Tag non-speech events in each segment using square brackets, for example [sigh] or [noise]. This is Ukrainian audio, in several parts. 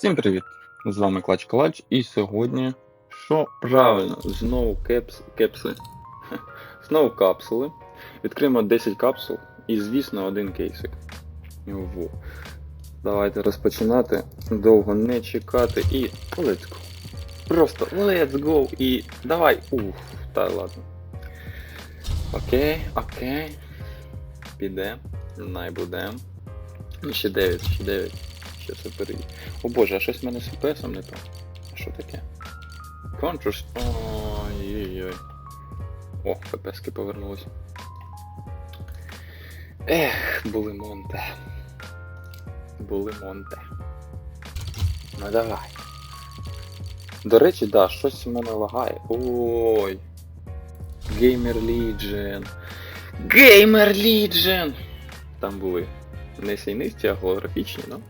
Всім привіт! З вами Клач Калач, і сьогодні. Що правильно, знову кепс, кепси. [laughs] Знову капсули. Відкриємо 10 капсул і, звісно, один кейсик. Во. Давайте розпочинати. Довго не чекати і let's go. Просто let's go і давай. Уф, та ладно. Окей, окей. Піде. Найбудем. І ще 9, ще 9. Ще це перейде. О боже, а щось в мене з FPS не то. А що таке? Control. Ой-ой-ой. О, ФПСки повернулись. Ех, були Монте. Були Монте. Ну давай. До речі, да, щось в мене лагає. Ой. Gamer Legion. Gamer Legion! Там були не сійнисті, а голографічні, ну.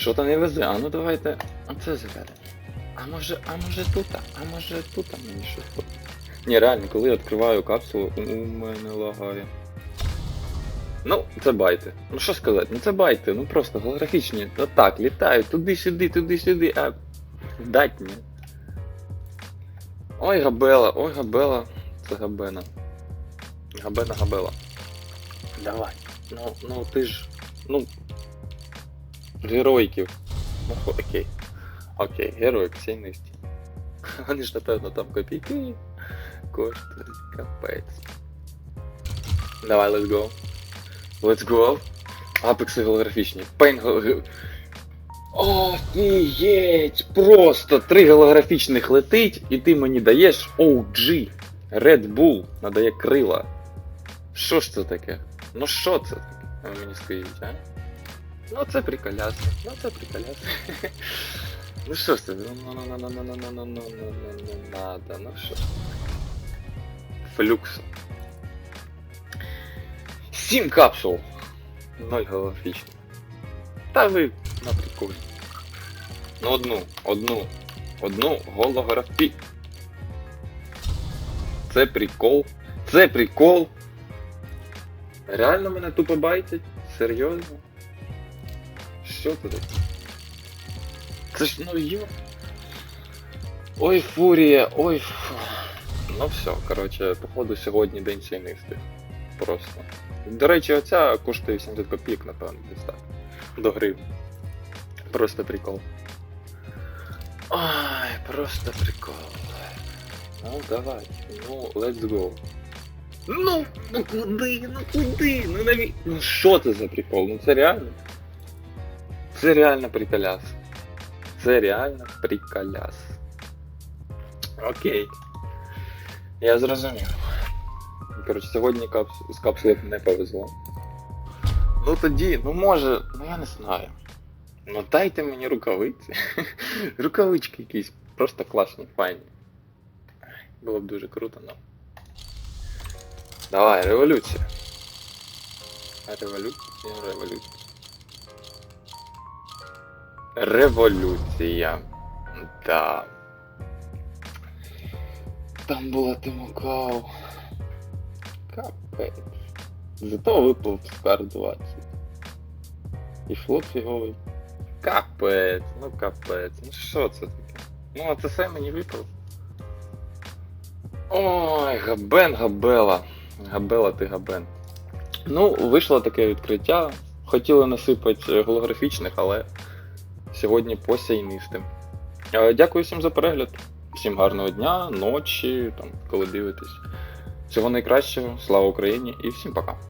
Що то не везе, а ну давайте. Оце заведемо. А може, а може тут, а може тут мені щось тут. Ні, реально, коли я відкриваю капсулу, у мене лагає. Ну, це байти. Ну що сказати, ну це байти, ну просто голографічні. Отак, літають туди-сюди, туди-сюди, а. Дать мені. Ой, габела, ой, габела. Це габена. Габена габела. Давай. Ну, ну ти ж. Ну. Героїків. Ну окей. Окей, героїк сійності. Вони ж напевно там копійки коштують. Капець. Давай, let's go. Let's go. Апекси голографічні. Пейн. Офігеть! Просто три голографічних летить, і ти мені даєш OG. Red Bull надає крила. Що ж це таке? Ну що це таке? Ви мені скажіть, а? Ну це приколясно, ну це приколясно. Ну що ж це? Надо, ну що ж. Флюксом. Сім капсул. Ноль голофічно. Та ви на приколі. Ну одну, одну, одну голографі. Це прикол. Це прикол. Реально мене тупо байтять? Серйозно? Це таке? Це ж ну йо. Ой, фурія, ой. фу. Ну все, коротше, походу сьогодні день сінистих. Просто. До речі, оця коштує 70 копійок, напевно, десь так. До гривні. Просто прикол. Ай, просто прикол. Ну давай, ну let's go. Ну, ну куди, ну куди? Ну наві... Ну що це за прикол? Ну це реально. Це реально приколяс. Це реально приколяс. Окей. Я зрозумів. Коротше, сьогодні капс... з капсулок не повезло. Ну тоді, ну може, ну я не знаю. Ну дайте мені рукавиці. [laughs] Рукавички якісь, просто класні, файні. Було б дуже круто, но. Давай, революція. Революція, революція. Революція. Да. Там була Тимокав. Капець. Зато випав скар 20. І флот фіговий. Капець, ну капець. Ну що це таке? Ну а це все мені випав. Ой, габен, габела. Габела ти габен. Ну, вийшло таке відкриття. Хотіли насипати голографічних, але сьогодні посяйнистим. Е, Дякую всім за перегляд. Всім гарного дня, ночі, там, коли дивитесь. Всього найкращого, слава Україні і всім пока.